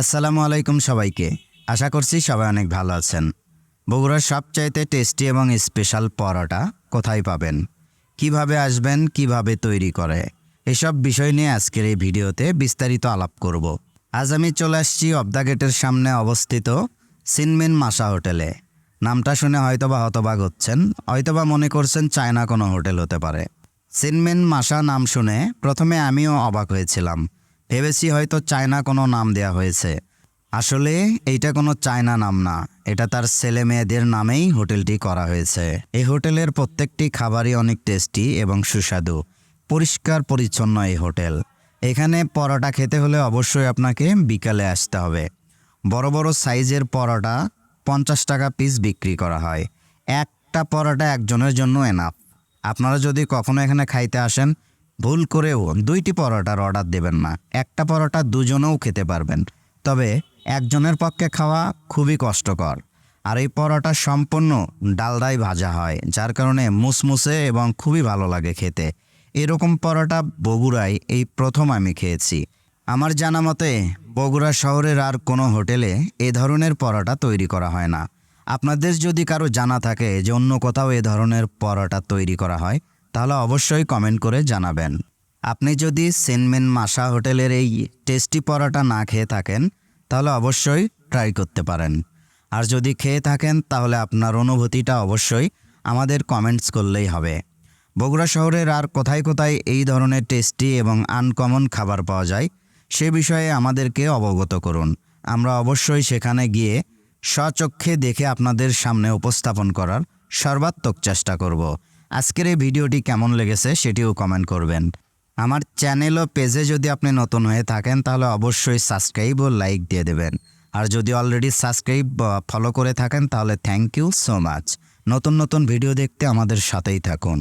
আসসালামু আলাইকুম সবাইকে। আশা করছি সবাই অনেক ভালো আছেন। বগুড়ার সবচাইতে টেস্টি এবং স্পেশাল পরোটা কোথায় পাবেন? কীভাবে আসবেন, কীভাবে তৈরি করে? এসব বিষয় নিয়ে আজকের এই ভিডিওতে বিস্তারিত আলাপ করব। আজ আমি চলে আসছি অবদা গেটের সামনে অবস্থিত সিনমেন মাসা হোটেলে। নামটা শুনে হয়তোবা হতবাক হচ্ছেন, হয়তোবা মনে করছেন চায়না কোনো হোটেল হতে পারে। সিনমেন মাসা নাম শুনে প্রথমে আমিও অবাক হয়েছিলাম। ভেবেছি হয়তো চায়না কোনো নাম দেয়া হয়েছে। আসলে এইটা কোনো চায়না নাম না, এটা তার ছেলে মেয়েদের নামেই হোটেলটি করা হয়েছে। এই হোটেলের প্রত্যেকটি খাবারই অনেক টেস্টি এবং সুস্বাদু, পরিষ্কার পরিচ্ছন্ন এই হোটেল। এখানে পরোটা খেতে হলে অবশ্যই আপনাকে বিকালে আসতে হবে। বড় বড় সাইজের পরোটা পঞ্চাশ টাকা পিস বিক্রি করা হয়। একটা পরোটা একজনের জন্য এনাফ আপনারা যদি কখনো এখানে খাইতে আসেন ভুল করেও দুইটি পরোটার অর্ডার দেবেন না। একটা পরোটা দুজনেও খেতে পারবেন। তবে একজনের পক্ষে খাওয়া খুবই কষ্টকর। আর এই পরোটা সম্পূর্ণ ডালদায় ভাজা হয়, যার কারণে মুসমুসে এবং খুবই ভালো লাগে খেতে। এরকম পরোটা বগুড়ায় এই প্রথম আমি খেয়েছি। আমার জানা মতে, বগুড়া শহরের আর কোনো হোটেলে এ ধরনের পরোটা তৈরি করা হয় না। আপনাদের যদি কারও জানা থাকে যে অন্য কোথাও এ ধরনের পরোটা তৈরি করা হয় তাহলে অবশ্যই কমেন্ট করে জানাবেন। আপনি যদি সেনমেন মাসা হোটেলের এই টেস্টি পরোটা না খেয়ে থাকেন, তাহলে অবশ্যই ট্রাই করতে পারেন। আর যদি খেয়ে থাকেন, তাহলে আপনার অনুভূতিটা অবশ্যই আমাদের কমেন্টস করলেই হবে। বগুড়া শহরের আর কোথায় কোথায় এই ধরনের টেস্টি এবং আনকমন খাবার পাওয়া যায়, সে বিষয়ে আমাদেরকে অবগত করুন। আমরা অবশ্যই সেখানে গিয়ে স্বচক্ষে দেখে আপনাদের সামনে উপস্থাপন করার সর্বাত্মক চেষ্টা করব। আজকের এই ভিডিওটি কেমন লেগেছে সেটিও কমেন্ট করবেন। আমার চ্যানেল ও পেজে যদি আপনি নতুন হয়ে থাকেন, তাহলে অবশ্যই সাবস্ক্রাইব ও লাইক দিয়ে দেবেন। আর যদি অলরেডি সাবস্ক্রাইব ফলো করে থাকেন, তাহলে থ্যাংক ইউ সো মাচ নতুন নতুন ভিডিও দেখতে আমাদের সাথেই থাকুন।